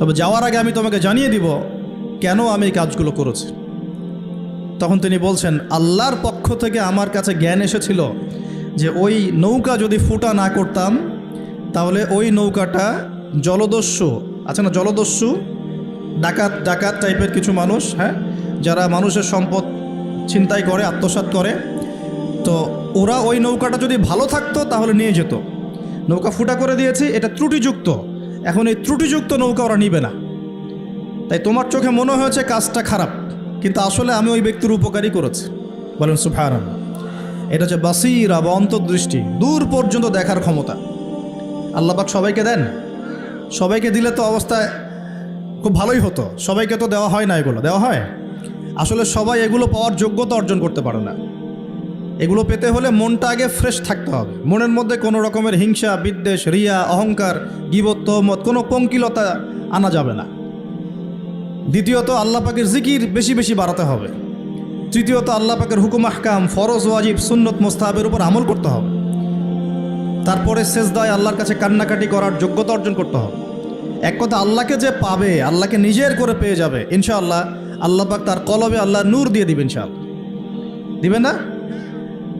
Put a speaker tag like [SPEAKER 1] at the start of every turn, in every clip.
[SPEAKER 1] তবে যাওয়ার আগে আমি তোমাকে জানিয়ে দিব কেন আমি এই কাজগুলো করেছি। তখন তিনি বলছেন, আল্লাহর পক্ষ থেকে আমার কাছে জ্ঞান এসেছিল যে ওই নৌকা যদি ফুটা না করতাম, তাহলে ওই নৌকাটা জলদস্যু, আছে না, জলদস্যু, ডাকাত ডাকাত টাইপের কিছু মানুষ হ্যাঁ যারা মানুষের সম্পদ ছিনতাই করে, আত্মসাৎ করে, তো ওরা ওই নৌকাটা যদি ভালো থাকতো, তাহলে নিয়ে যেত। নৌকা ফুটা করে দিয়েছি, এটা ত্রুটিযুক্ত। এখন এই ত্রুটিযুক্ত নৌকা ওরা নিবে না। তাই তোমার চোখে মনে হয়েছে কাজটা খারাপ, কিন্তু আসলে আমি ওই ব্যক্তির উপকারই করেছি। বলেন সুফার এটা হচ্ছে বাসিরা বা অন্তর্দৃষ্টি, দূর পর্যন্ত দেখার ক্ষমতা। আল্লাপাক সবাইকে দেন? সবাইকে দিলে তো অবস্থায় খুব ভালোই হতো। সবাইকে তো দেওয়া হয় না এগুলো। দেওয়া হয়? আসলে সবাই এগুলো পাওয়ার যোগ্যতা অর্জন করতে পারে না। এগুলো পেতে হলে মনটা আগে ফ্রেশ থাকতে হবে। মনের মধ্যে কোনো রকমের হিংসা, বিদ্বেষ, রিয়া, অহংকার গিবত্ব মত কোনো পঙ্কিলতা আনা যাবে না। দ্বিতীয়ত, আল্লাহ পাকের জিকির বেশি বেশি বাড়াতে হবে। তৃতীয়ত, আল্লাহ পাকের হুকুম, আহকাম, ফরজ, ওয়াজিব, সুন্নত, মোস্তাহাবের উপর আমল করতে হবে। তারপরে শেষদায় আল্লাহর কাছে কান্নাকাটি করার যোগ্যতা অর্জন করতে হবে। এক কথা, আল্লাহকে যে পাবে, আল্লাহকে নিজের করে পেয়ে যাবে, ইনশাআল্লাহ আল্লাহ পাক তার কলবে আল্লাহ নূর দিয়ে দিবেন ইনশাআল্লাহ। দিবেন না?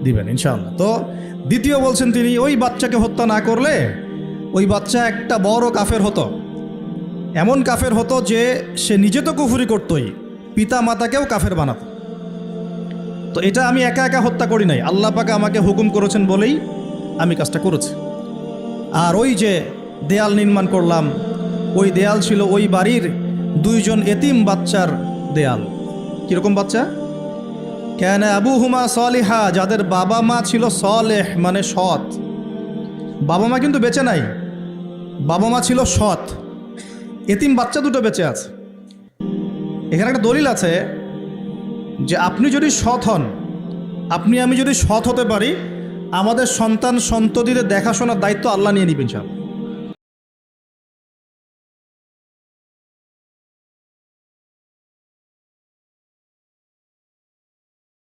[SPEAKER 1] দিবেন, ইনশাআল্লাহ। তো দ্বিতীয় বলছেন তিনি, ওই বাচ্চাকে হত্যা না করলে ওই বাচ্চা একটা বড় কাফের হতো। এমন কাফের হতো যে সে নিজে তো কুফুরি করতোই পিতা মাতাকেও কাফের বানাতো। তো এটা আমি একা একা হত্যা করি নাই। আল্লাহ পাকে আমাকে হুকুম করেছেন বলেই আমি কাজটা করেছি। আর ওই যে দেয়াল নির্মাণ করলাম, ওই দেয়াল ছিল ওই বাড়ির দুইজন এতিম বাচ্চার দেয়াল। কীরকম বাচ্চা? কেন আবু হুমা সলিহা, যাদের বাবা মা ছিল সলেহ মানে সৎ। বাবা মা কিন্তু বেঁচে নাই। বাবা মা ছিল সৎ। এতিম বাচ্চা দুটো বেঁচে আছে। এখানে একটা দলিল আছে যে, আপনি যদি সৎ হন, আপনি, আমি যদি সৎ হতে পারি, আমাদের সন্তান সন্ততিদের দেখাশোনার দায়িত্ব আল্লাহ নিয়ে নিবেন সাহেব